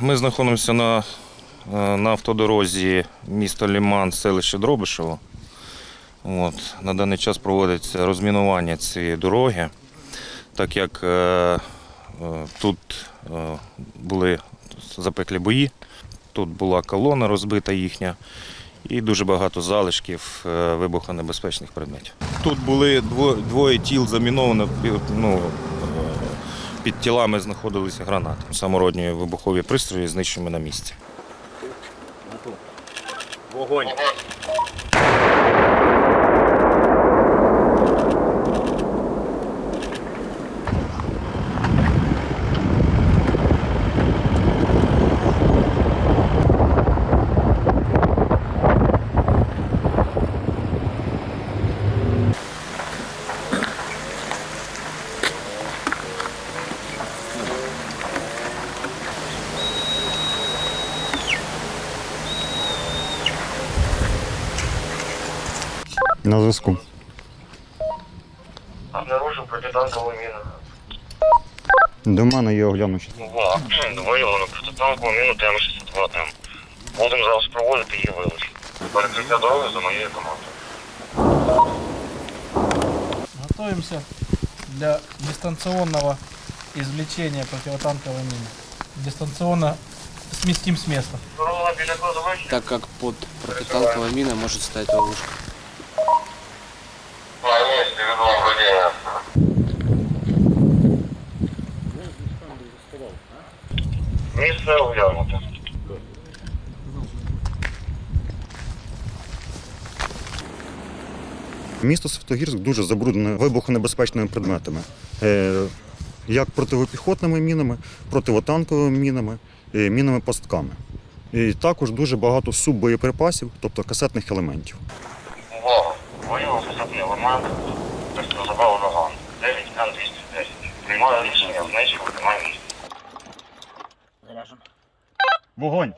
Ми знаходимося на, е, на автодорозі міста Ліман, селище Дробишево. От, на даний час проводиться розмінування цієї дороги, так як е, е, тут е, були запеклі бої, тут була колона розбита їхня і дуже багато залишків е, вибухонебезпечних предметів. Тут були дво- двоє тіл заміновано, ну, під тілами знаходилися гранати. Самородні вибухові пристрої знищені на місці. Вогонь! На зв'язку. Обнаружил протитанковую мину. До мене є оглянуч. Ва, виявлено протитанкову міну ТМ-62 там. Будемо зараз проводити її вилучення. Перекриття дороги за моєю командою. Готовимся для дистанционного извлечения противотанковой мины. Дистанционно сместим с места. Дорога біля кладовища. так как под протитанковой миной может стоять ловушка. На місці відомо водія. Місце. Місто Святогірськ дуже забруднене вибухонебезпечними предметами, Е, як противопіхотними мінами, противотанковими мінами, е, мінами пастками. І також дуже багато суббоєприпасів, тобто касетних елементів. Увага! Виявив посадний елемент безпозабаву ноган. 9 Н-210. Приймаю рішення знищувати на місці. Вогонь!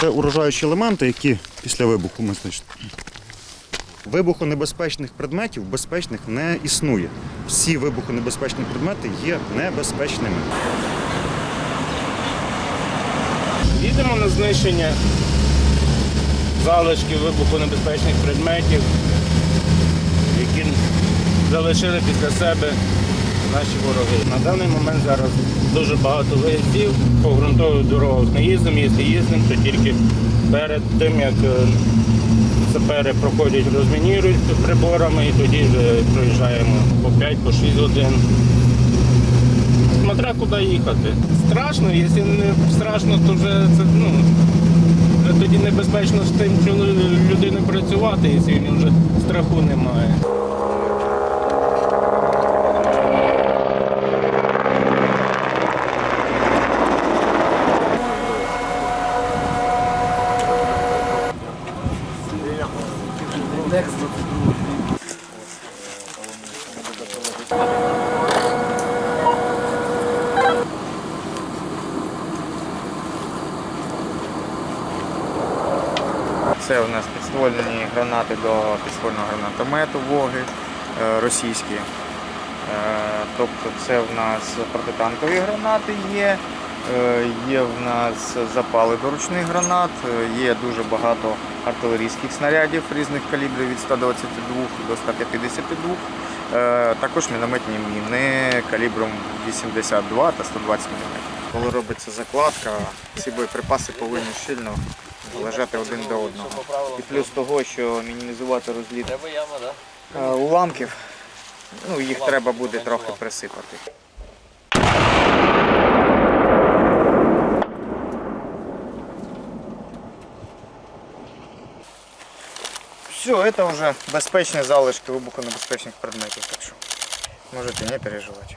Це уражаючі елементи, які після вибуху ми значить. Вибухонебезпечних предметів безпечних не існує. Всі вибухонебезпечні предмети є небезпечними. Їдемо на знищення залишків вибухонебезпечних предметів, які залишили після себе наші вороги. На даний момент зараз дуже багато виїздів по ґрунтових дорогах не їздимо, якщо їздимо, то тільки перед тим, як е, сапери проходять, розмінірують приборами і тоді вже проїжджаємо по 5 по 6 годин. Смотря куди їхати. Страшно, якщо не страшно, то вже це ну. Вже Тоді небезпечно з тим що людини працювати, якщо він вже страху немає. Це у нас підствольні гранати до підствольного гранатомету ВОГи е, російські. Е, Тобто це в нас протитанкові гранати є, е, є в нас запали до ручних гранат, є дуже багато артилерійських снарядів різних калібрів від 122 до 152. Е, Також мінометні міни калібром 82 та 120 мм. Коли робиться закладка, ці боєприпаси повинні щільно лежати один до одного. І плюс того, що мінімізувати розліт е, уламків, ну, їх треба буде трохи присипати. Все, це вже безпечні залишки вибухонебезпечних предметів, так що можете не переживати.